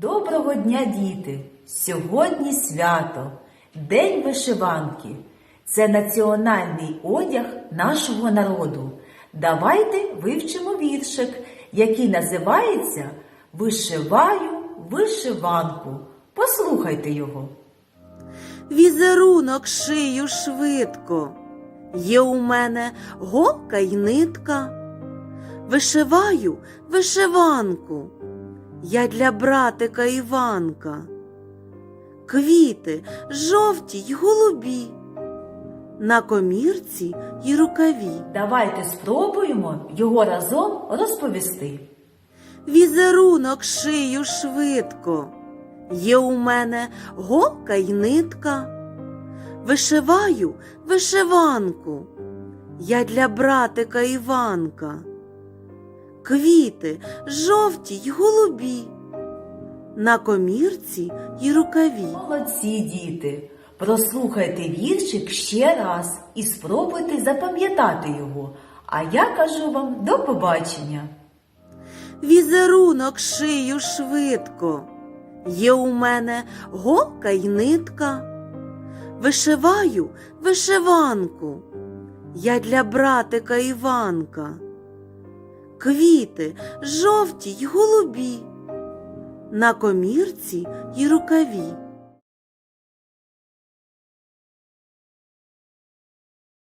Доброго дня, діти! Сьогодні свято, День вишиванки. Це національний одяг нашого народу. Давайте вивчимо віршик, який називається Вишиваю вишиванку. Послухайте його. Візерунок шию швидко, є у мене голка й нитка. Вишиваю вишиванку, я для братика Іванка. Квіти жовті й голубі, на комірці й рукаві. Давайте спробуємо його разом розповісти. Візерунок шию швидко, є у мене голка й нитка. Вишиваю вишиванку, я для братика Іванка. Квіти жовті й голубі, на комірці й рукаві. Молодці, діти! Прослухайте віршик ще раз і спробуйте запам'ятати його. А я кажу вам до побачення! Візерунок шию швидко, є у мене голка й нитка. Вишиваю вишиванку, я для братика Іванка. Квіти жовті й голубі, на комірці й рукаві.